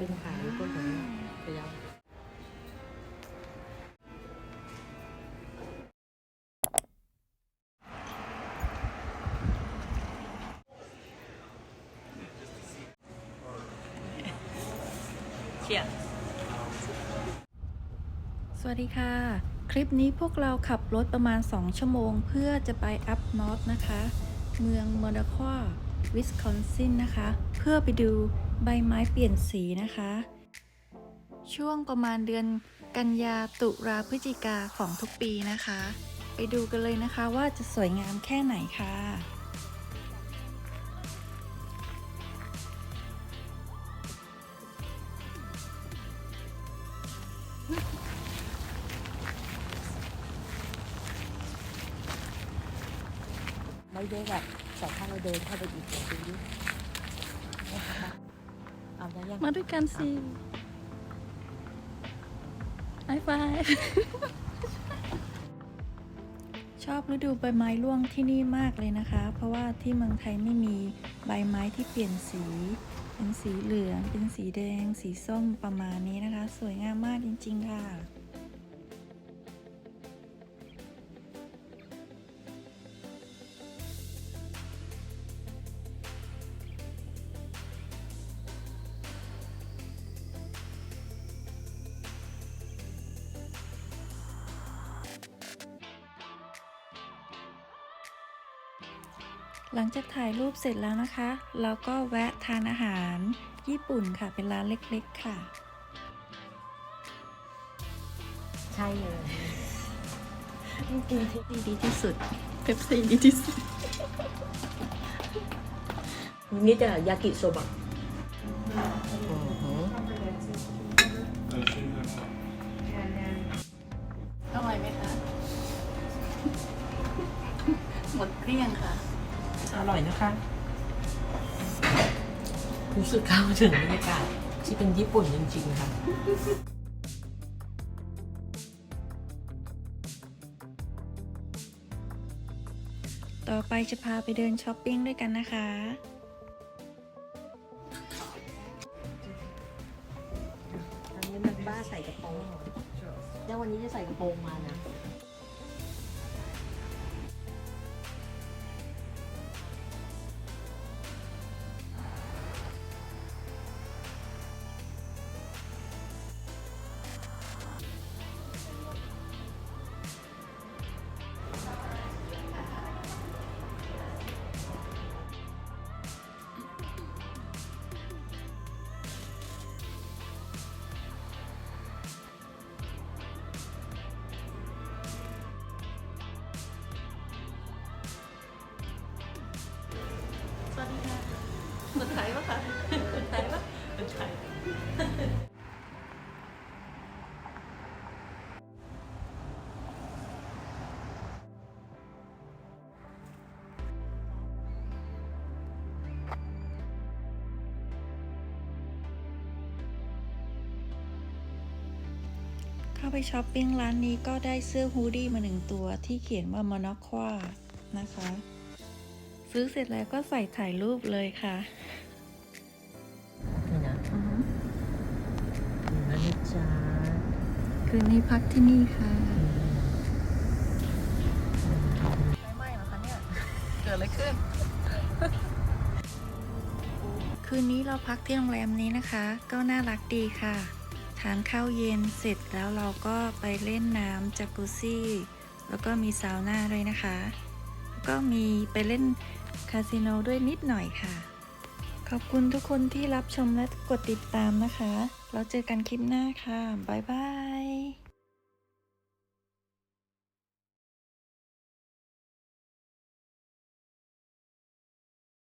เป็นขายพวกของพยาเชียสวัสดีค่ะ คลิปนี้พวกเราขับรถประมาณ 2 ชั่วโมง เพื่อจะไปอัพนอตนะคะ เมืองมอนาคอวิสคอนซินนะคะ เพื่อไปดู ใบไม้เปลี่ยนสีนะคะ ช่วงประมาณเดือนกันยาตุลาพฤศจิกาของทุกปีนะคะ ไปดูกันเลยนะคะว่าจะสวยงามแค่ไหนค่ะไม่ได้แบบสองข้างเราเดินเข้าไปอีกแบบนี้ อาได้ยังมาด้วยกันสิไอไฟชอบฤดูใบไม้ร่วงที่นี่มากเลยนะคะ เพราะว่าที่เมืองไทยไม่มีใบไม้ที่เปลี่ยนสี เป็นสีเหลือง เป็นสีแดง สีส้มประมาณนี้นะคะ สวยงามมากจริง ๆ ค่ะ หลังจากถ่ายรูปเสร็จแล้วนะคะ เราก็แวะทานอาหารญี่ปุ่นค่ะ เป็นร้านเล็กๆค่ะ ใช่เลยจริงๆที่ดีที่สุดเป๊ปซี่ดีที่สุด นี่จะยากิโซบะอือหืออร่อยไหมคะ หมดเกลี้ยงค่ะ อร่อยนะคะรู้สึกเข้าถึงบรรยากาศที่เป็นญี่ปุ่นจริงๆค่ะ ต่อไปจะพาไปเดินช้อปปิ้งด้วยกันนะคะตอนนี้มันบ้าใส่กระโปรง แล้ววันนี้จะใส่กระโปรงมานะ คนไทยปะคะคนไทยปะเป็นไข่เข้าไปช้อปปิ้งร้านนี้ก็ได้เสื้อฮูดดี้มาหนึ่งตัวที่เขียนว่ามอนอควานะคะ ซื้อเสร็จแล้วก็ใส่ถ่ายรูปเลยค่ะ นี่นะนี่นะจ๊ะคืนนี้พักที่นี่ค่ะ ไม่เหรอคะเนี่ย เกิดอะไรขึ้น คืนนี้เราพักที่โรงแรมนี้นะคะ ก็น่ารักดีค่ะ ทานข้าวเย็นเสร็จแล้วเราก็ไปเล่นน้ำจากุซซี่ แล้วก็มีซาวน่าด้วยนะคะแล้วก็มีไปเล่น คาสิโนด้วยนิดหน่อยค่ะ ขอบคุณทุกคนที่รับชมและกดติดตามนะคะเราเจอกันคลิปหน้าค่ะ บ๊ายบาย